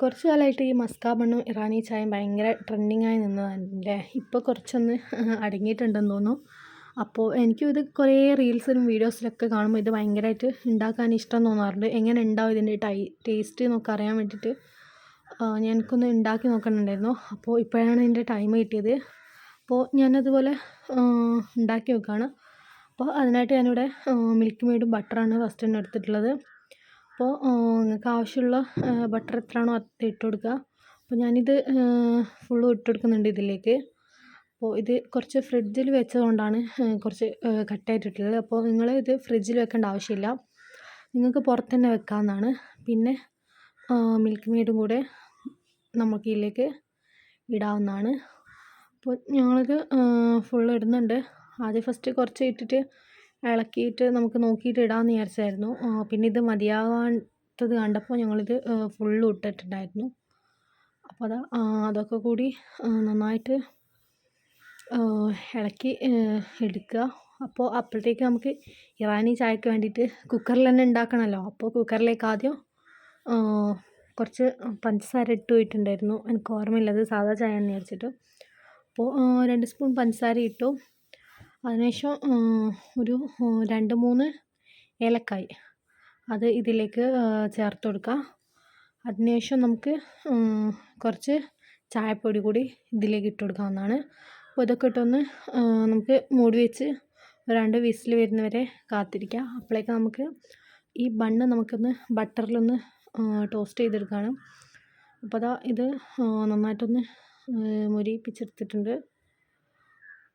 കുറച്ച് കാലമായിട്ട് ഈ മസ്കാ ബണ്ണും ഇറാനി ചായയും ഭയങ്കര ട്രെൻഡിങ്ങായി നിന്നതല്ലേ ഇപ്പോൾ കുറച്ചൊന്ന് അടങ്ങിയിട്ടുണ്ടെന്ന് തോന്നുന്നു. അപ്പോൾ എനിക്കും ഇത് കുറേ റീൽസിലും വീഡിയോസിലൊക്കെ കാണുമ്പോൾ ഇത് ഭയങ്കരമായിട്ട് ഉണ്ടാക്കാൻ ഇഷ്ടം തോന്നാറുണ്ട്. എങ്ങനെ ഉണ്ടാവും ഇതിന്റെ ടൈ ടേസ്റ്റ് എന്നൊക്കെ അറിയാൻ വേണ്ടിയിട്ട് എനിക്കൊന്ന് ഉണ്ടാക്കി നോക്കണുണ്ടായിരുന്നു. അപ്പോൾ ഇപ്പോഴാണ് ഇതിന്റെ ടൈം കിട്ടിയത്. അപ്പോൾ ഞാനതുപോലെ ഉണ്ടാക്കി നോക്കുകയാണ് അപ്പോൾ അതിനായിട്ട് ഞാനിവിടെ മിൽക്ക് മെയ്ഡും ബട്ടറാണ് ഫസ്റ്റ് തന്നെ എടുത്തിട്ടുള്ളത്. അപ്പോൾ നിങ്ങൾക്ക് ആവശ്യമുള്ള ബട്ടർ എത്രയാണോ അത് ഇട്ട് കൊടുക്കുക. അപ്പോൾ ഞാനിത് ഫുള്ളും ഇട്ട് കൊടുക്കുന്നുണ്ട് ഇതിലേക്ക്. അപ്പോൾ ഇത് കുറച്ച് ഫ്രിഡ്ജിൽ വെച്ചതുകൊണ്ടാണ് കുറച്ച് കട്ടയായിട്ടുള്ളത് അപ്പോൾ നിങ്ങൾ ഇത് ഫ്രിഡ്ജിൽ വെക്കേണ്ട ആവശ്യമില്ല. നിങ്ങൾക്ക് പുറത്ത് തന്നെ വെക്കാവുന്നതാണ്. പിന്നെ മിൽക്ക് മെയ്ഡും കൂടെ നമുക്ക് ഇതിലേക്ക് ഇടാവുന്നതാണ്. അപ്പോൾ ഞങ്ങളിത് ഫുള്ള് ഇടുന്നുണ്ട്. ആദ്യം ഫസ്റ്റ് കുറച്ച് ഇട്ടിട്ട് ഇളക്കിയിട്ട് നമുക്ക് നോക്കിയിട്ട് ഇടാമെന്ന് വിചാരിച്ചായിരുന്നു. പിന്നെ ഇത് മതിയാവാത്തത് കണ്ടപ്പോൾ ഞങ്ങളിത് ഫുള്ളും ഇട്ടിട്ടുണ്ടായിരുന്നു. അപ്പോൾ അതാ അതൊക്കെ കൂടി നന്നായിട്ട് ഇളക്കി എടുക്കുക. അപ്പോൾ അപ്പോഴത്തേക്ക് നമുക്ക് ഇറാനി ചായക്ക് വേണ്ടിയിട്ട് കുക്കറിൽ തന്നെ ഉണ്ടാക്കണമല്ലോ അപ്പോൾ കുക്കറിലേക്ക് ആദ്യം കുറച്ച് പഞ്ചസാര ഇട്ട് പോയിട്ടുണ്ടായിരുന്നു. എനിക്ക് ഓർമ്മയില്ല അത് സാധാ ചായ എന്ന് വിചാരിച്ചിട്ട്. അപ്പോൾ രണ്ട് സ്പൂൺ പഞ്ചസാര ഇട്ടു. അതിനുശേഷം ഒരു രണ്ട് മൂന്ന് ഏലക്കായ്. അത് ഇതിലേക്ക് ചേർത്ത് കൊടുക്കുക അതിനുശേഷം നമുക്ക് കുറച്ച് ചായപ്പൊടി കൂടി ഇതിലേക്ക് ഇട്ട് കൊടുക്കാവുന്നതാണ്. അപ്പോൾ ഇതൊക്കെ ഇട്ടൊന്ന് നമുക്ക് മൂടി വെച്ച് രണ്ട് വിസിൽ വരുന്നവരെ കാത്തിരിക്കുക അപ്പോഴേക്ക് നമുക്ക് ഈ ബണ്ണ് നമുക്കൊന്ന് ബട്ടറിലൊന്ന് ടോസ്റ്റ് ചെയ്തെടുക്കുകയാണ് അപ്പോൾ അതാ ഇത് നന്നായിട്ടൊന്ന് മൊരിയിപ്പിച്ചെടുത്തിട്ടുണ്ട്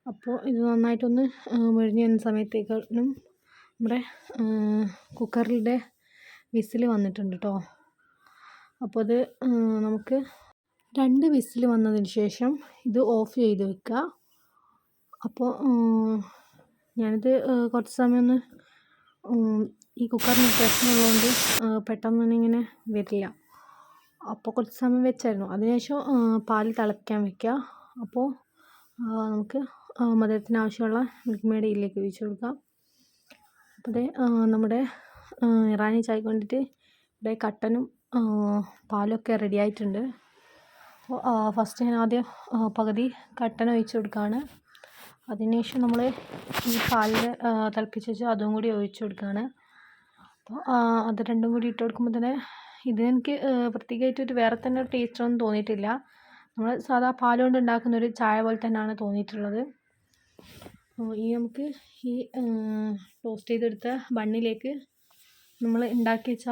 അപ്പോൾ ഇത് നന്നായിട്ടൊന്ന് മൊരിഞ്ഞ് വരുന്ന സമയത്തേക്കും നമ്മുടെ കുക്കറിന്റെ വിസിൽ വന്നിട്ടുണ്ട് കേട്ടോ അപ്പോൾ അത് നമുക്ക് രണ്ട് വിസിൽ വന്നതിന് ശേഷം ഇത് ഓഫ് ചെയ്ത് വെക്കുക അപ്പോൾ ഞാനിത് കുറച്ച് സമയം ഒന്ന് ഈ കുക്കറിന് പ്രശ്നമുള്ളതുകൊണ്ട് പെട്ടെന്ന് തന്നെ ഇങ്ങനെ വരില്ല. അപ്പോൾ കുറച്ച് സമയം വെച്ചായിരുന്നു. അതിനുശേഷം പാൽ തിളയ്ക്കാൻ വെക്കുക അപ്പോൾ നമുക്ക് മധുരത്തിന് ആവശ്യമുള്ള മിൽക്ക് മെയ്ഡ് ഇതിലേക്ക് ഒഴിച്ച് കൊടുക്കാം അപ്പോൾ അതേ നമ്മുടെ ഇറാനി ചായക്ക് വേണ്ടിയിട്ട് ഇവിടെ കട്ടനും പാലൊക്കെ റെഡി ആയിട്ടുണ്ട്. ഫസ്റ്റ് ഞാൻ ആദ്യം പകുതി കട്ടൻ ഒഴിച്ച് കൊടുക്കുകയാണ്. അതിനുശേഷം നമ്മൾ ഈ പാലിൽ തിളപ്പിച്ച് വെച്ച് അതും കൂടി ഒഴിച്ച് കൊടുക്കുകയാണ്. അപ്പോൾ അത് രണ്ടും കൂടി ഇട്ട് കൊടുക്കുമ്പോൾ തന്നെ ഇതെനിക്ക് പ്രത്യേകമായിട്ട് ഒരു വേറെ തന്നെ ഒരു ടേസ്റ്റൊന്നും തോന്നിയിട്ടില്ല. നമ്മൾ സാധാ പാലുകൊണ്ട് കൊണ്ട് ഉണ്ടാക്കുന്ന ഒരു ചായ പോലെ തന്നെയാണ് തോന്നിയിട്ടുള്ളത്. ഈ നമുക്ക് ഈ ടോസ്റ്റ് ചെയ്തെടുത്ത ബണ്ണിലേക്ക് നമ്മൾ ഉണ്ടാക്കി വെച്ച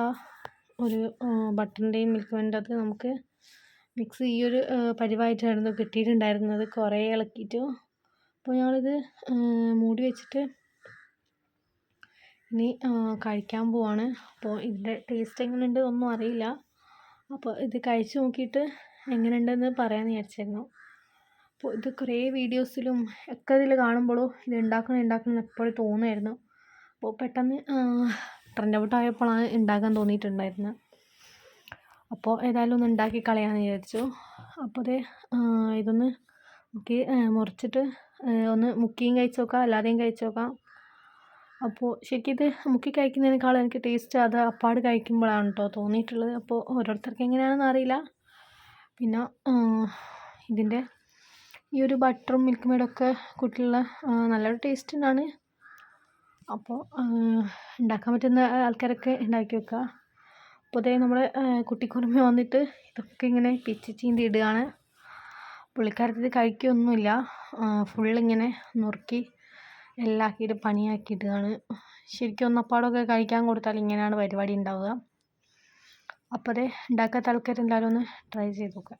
ഒരു ബട്ടറിന്റെയും മിൽക്ക് മെയ്ഡിന്റെ അത് നമുക്ക് മിക്സ് ഈ ഒരു പരിവായിട്ടായിരുന്നു കിട്ടിയിട്ടുണ്ടായിരുന്നത്. കുറേ ഇളക്കിയിട്ട്. അപ്പോൾ ഞങ്ങളിത് മൂടി വെച്ചിട്ട് ഇനി കഴിക്കാൻ പോവാണ്. അപ്പോൾ ഇതിന്റെ ടേസ്റ്റ് എങ്ങനെയുണ്ട് ഒന്നും അറിയില്ല. അപ്പോൾ ഇത് കഴിച്ച് നോക്കിയിട്ട് എങ്ങനെയുണ്ടെന്ന് പറയാമെന്ന് വിചാരിച്ചായിരുന്നു. അപ്പോൾ ഇത് കുറേ വീഡിയോസിലും ഒക്കെ ഇതിൽ കാണുമ്പോഴും ഇത് ഉണ്ടാക്കണം ഉണ്ടാക്കണം എന്ന് എപ്പോഴും തോന്നുമായിരുന്നു അപ്പോൾ പെട്ടെന്ന് ട്രെൻഡ് ഔട്ട് ആയപ്പോഴാണ് ഉണ്ടാക്കാൻ തോന്നിയിട്ടുണ്ടായിരുന്നത്. അപ്പോൾ ഏതായാലും ഒന്ന് ഉണ്ടാക്കി കളയാമെന്ന് വിചാരിച്ചു. അപ്പോൾ അത് ഇതൊന്ന് മുക്കി മുറിച്ചിട്ട് ഒന്ന് മുക്കിയും കഴിച്ച് നോക്കാം അല്ലാതെയും കഴിച്ച് നോക്കാം. അപ്പോൾ ശരിക്കും ഇത് മുക്കി കഴിക്കുന്നതിനേക്കാളും എനിക്ക് ടേസ്റ്റ് അത് അപ്പാട് കഴിക്കുമ്പോഴാണ് കേട്ടോ തോന്നിയിട്ടുള്ളത്. അപ്പോൾ ഓരോരുത്തർക്ക് എങ്ങനെയാണെന്ന് അറിയില്ല. പിന്നെ ഇതിന്റെ ഈ ഒരു ബട്ടറും മിൽക്ക് മെയ്ഡൊക്കെ കൂട്ടിയുള്ള നല്ലൊരു ടേസ്റ്റ് ഉണ്ടാണ് അപ്പോൾ ഉണ്ടാക്കാൻ പറ്റുന്ന ആൾക്കാരൊക്കെ ഉണ്ടാക്കി വെക്കുക അപ്പോൾ അതേ നമ്മുടെ കുട്ടിക്കുറുമി വന്നിട്ട് ഇതൊക്കെ ഇങ്ങനെ പിച്ച് ചീന്തി ഇടുകയാണ്. പുള്ളിക്കാരത്തിൽ ഇത് കഴിക്കുകയൊന്നുമില്ല ഫുള്ളിങ്ങനെ നുറുക്കി എല്ലാക്കിയിട്ട് പണിയാക്കി ഇടുകയാണ്. ശരിക്കും ഒന്നപ്പാടൊക്കെ കഴിക്കാൻ കൊടുത്താൽ ഇങ്ങനെയാണ് പരിപാടി ഉണ്ടാവുക അപ്പോൾ അതേ ഉണ്ടാക്കാത്ത ആൾക്കാരെന്തായാലും ഒന്ന് ട്രൈ ചെയ്ത് നോക്കുക